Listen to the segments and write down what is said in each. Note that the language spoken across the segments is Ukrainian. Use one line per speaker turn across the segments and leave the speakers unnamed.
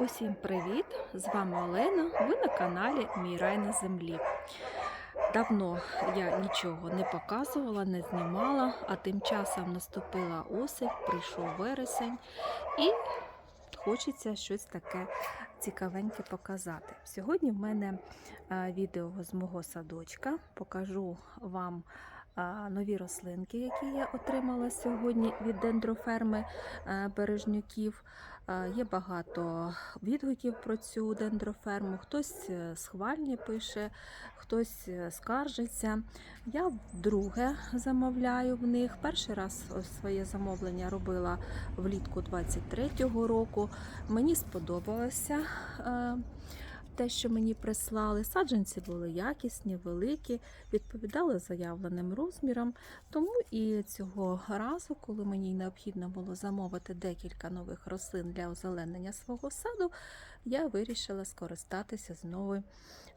Усім привіт! З вами Олена. Ви на каналі Мій рай на землі. Давно я нічого не показувала, не знімала, а тим часом наступила осень, прийшов вересень і хочеться щось таке цікавеньке показати. Сьогодні в мене е, відео з мого садочка. Покажу вам нові рослинки, які я отримала сьогодні від дендроферми е, Бережнюків. Е, Є багато відгуків про цю дендроферму. Хтось е, схвальні пише, хтось скаржиться. Я вдруге замовляю в них. Перший раз своє замовлення робила влітку 23-го року. Мені сподобалося. Те, що мені прислали, саджанці були якісні, великі, відповідали заявленим розмірам. Тому і цього разу, коли мені необхідно було замовити декілька нових рослин для озеленення свого саду, я вирішила скористатися знову,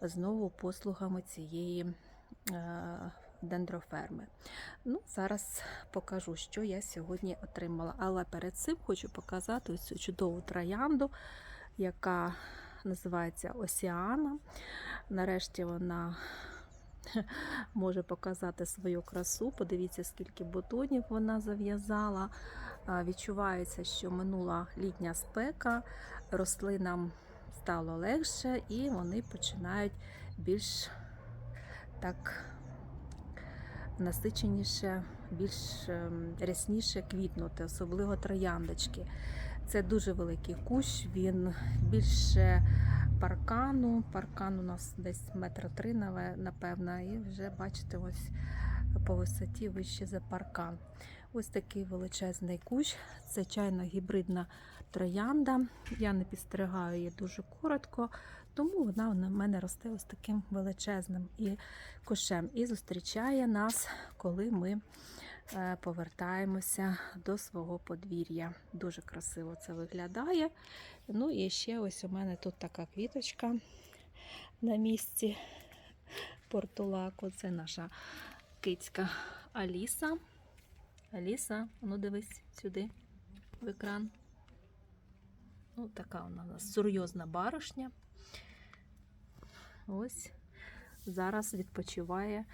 знову послугами цієї е, дендроферми. Ну, зараз покажу, що я сьогодні отримала. Але перед цим хочу показати цю чудову троянду, яка називається Осіана. Нарешті вона може показати свою красу. Подивіться, скільки бутонів вона зав'язала. Відчувається, що минула літня спека, рослинам стало легше, і вони починають більш так насиченіше, більш ем, рясніше квітнути, особливо трояндочки. Це дуже великий кущ, він більше паркану. Паркан у нас десь метра три, напевно, і вже бачите, ось по висоті вище за паркан. Ось такий величезний кущ. Це чайна гібридна троянда. Я не підстригаю її дуже коротко, тому вона в мене росте ось таким величезним і кущем. І зустрічає нас, коли ми повертаємося до свого подвір'я. Дуже красиво це виглядає. Ну і ще ось у мене тут така квіточка на місці портулаку. Це наша кицька Аліса. Аліса, ну дивись сюди в екран. Ну, така вона у нас серйозна баришня. Ось зараз відпочиває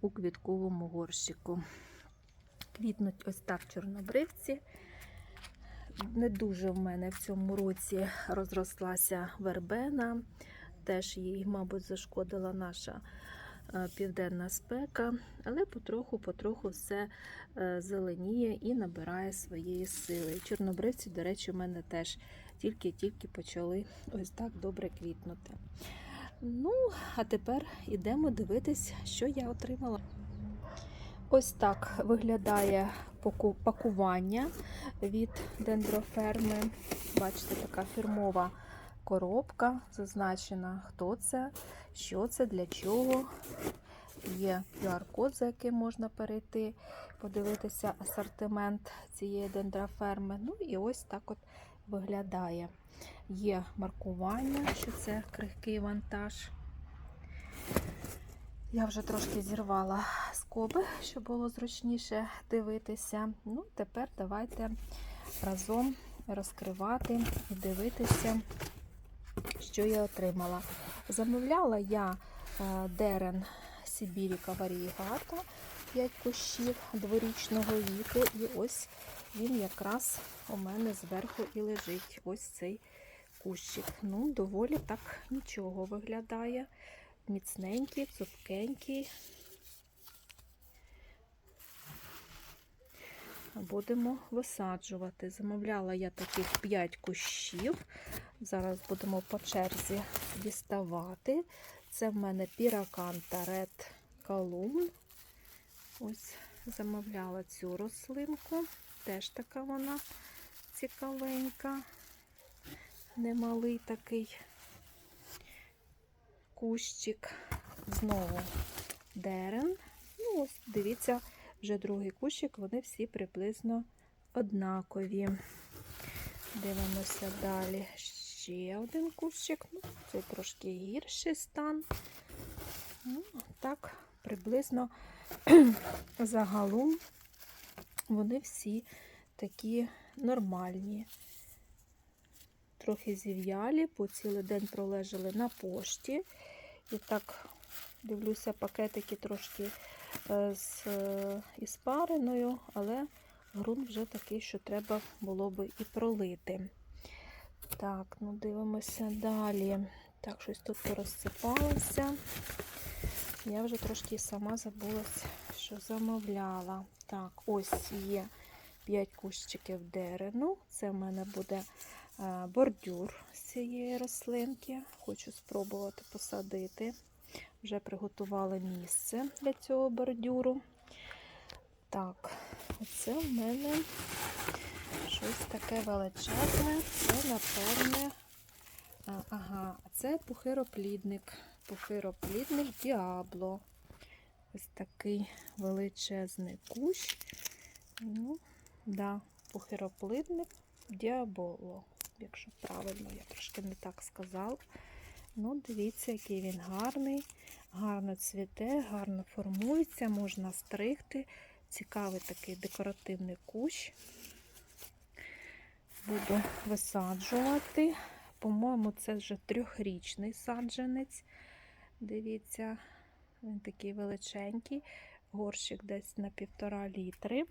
у квітковому горщику. Квітнуть ось так чорнобривці. Не дуже в мене в цьому році розрослася вербена. Теж їй, мабуть, зашкодила наша е, південна спека, але потроху-потроху все е, зеленіє і набирає своєї сили. Чорнобривці, до речі, у мене теж тільки-тільки почали ось так добре квітнути. Ну, а тепер йдемо дивитись, що я отримала. Ось так виглядає пакування від дендроферми. Бачите, така фірмова коробка. Зазначена, хто це, що це, для чого. Є QR-код, за яким можна перейти, подивитися асортимент цієї дендроферми. Ну і ось так от виглядає. Є маркування, що це крихкий вантаж. Я вже трошки зірвала скоби, щоб було зручніше дивитися. Ну, тепер давайте разом розкривати і дивитися, що я отримала. Замовляла я е, дерен Сибіріка варієгата 5 кущів дворічного віку. І ось він якраз у мене зверху і лежить. Ось цей кущик. Ну, доволі так нічого виглядає. Міцненький, цупкенький. Будемо висаджувати. Замовляла я таких 5 кущів. Зараз будемо по черзі діставати. Це в мене піраканта Red Column. Ось замовляла цю рослинку. Теж така вона цікавенька. Немалий такий кущик. Знову дерен. Ну, ось, дивіться, вже другий кущик, вони всі приблизно однакові. Дивимося далі. Ще один кущик. Ну, це трошки гірший стан. Ну, так, приблизно загалом вони всі такі нормальні. трохи зів'ялі, бо цілий день пролежали на пошті. І так дивлюся, пакетики трошки е, з е, іспариною, але ґрунт вже такий, що треба було би і пролити. Так, ну дивимося далі. Так, щось тут порозсипалося. Я вже трошки сама забулася, що замовляла. Так, ось є 5 кущиків дерену. Це в мене буде бордюр з цієї рослинки. Хочу спробувати посадити. Вже приготувала місце для цього бордюру. Так, оце в мене щось таке величезне. Це, напевне, ага, це пухироплідник. Пухироплідник діабло. Ось такий величезний кущ. Ну, да, пухироплідник діаболо, якщо правильно, я трошки не так сказала. Ну, дивіться, який він гарний, гарно цвіте, гарно формується, можна стригти. Цікавий такий декоративний кущ. Буду висаджувати. По-моєму, це вже трьохрічний саджанець. Дивіться, він такий величенький. Горщик десь на півтора літри.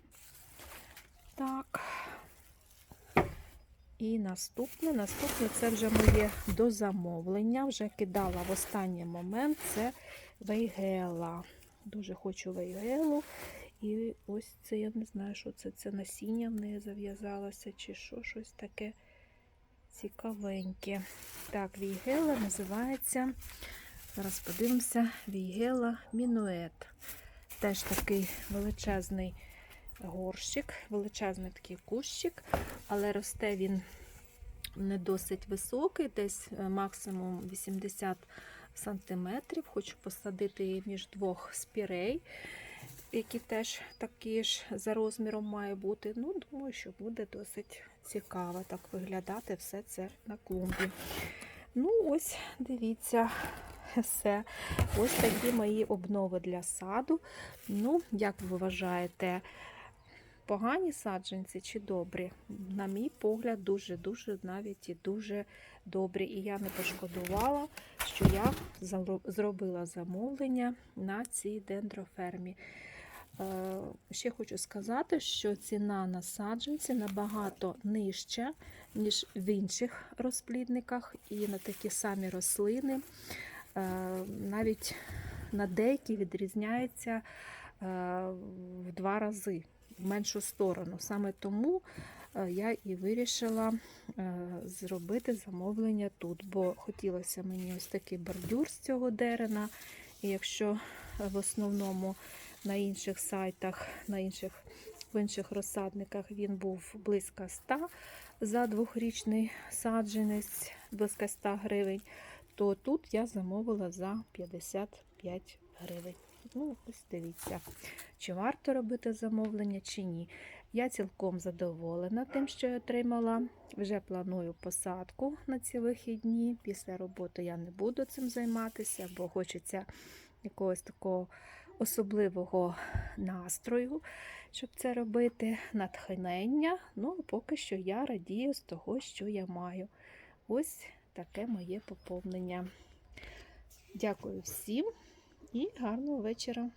Так. І наступне, наступне це вже моє дозамовлення. Вже кидала в останній момент це вейгела. Дуже хочу вейгелу. І ось це, я не знаю, що це. Це насіння в неї зав'язалося, чи що, щось таке цікавеньке. Так, вейгела називається. Зараз подивимося, вейгела мінует. Теж такий величезний горщик, величезний такий кущик, але росте він не досить високий, десь е, максимум 80 сантиметрів. Хочу посадити між двох спірей, які теж такі ж за розміром має бути. Ну, думаю, що буде досить цікаво так виглядати все це на клумбі. Ну, ось, дивіться, все. Ось такі мої обнови для саду. Ну, як ви вважаєте, погані саджанці чи добрі? На мій погляд, дуже-дуже навіть і дуже добрі. І я не пошкодувала, що я зробила замовлення на цій дендрофермі. Е, Ще хочу сказати, що ціна на саджанці набагато нижча, ніж в інших розплідниках, і на такі самі рослини. Е, Навіть на деякі відрізняється е, в два рази в меншу сторону. Саме тому е, я і вирішила е, зробити замовлення тут, бо хотілося мені ось такий бордюр з цього дерена. І якщо в основному на інших сайтах, на інших, в інших розсадниках він був близько 100 за двохрічний саджанець, близько 100 гривень, то тут я замовила за 55 гривень. Ну, ось дивіться, чи варто робити замовлення, чи ні. Я цілком задоволена тим, що я отримала. Вже планую посадку на ці вихідні. Після роботи я не буду цим займатися, бо хочеться якогось такого особливого настрою, щоб це робити, натхнення. Ну, поки що я радію з того, що я маю. Ось таке моє поповнення. Дякую всім і гарного вечора.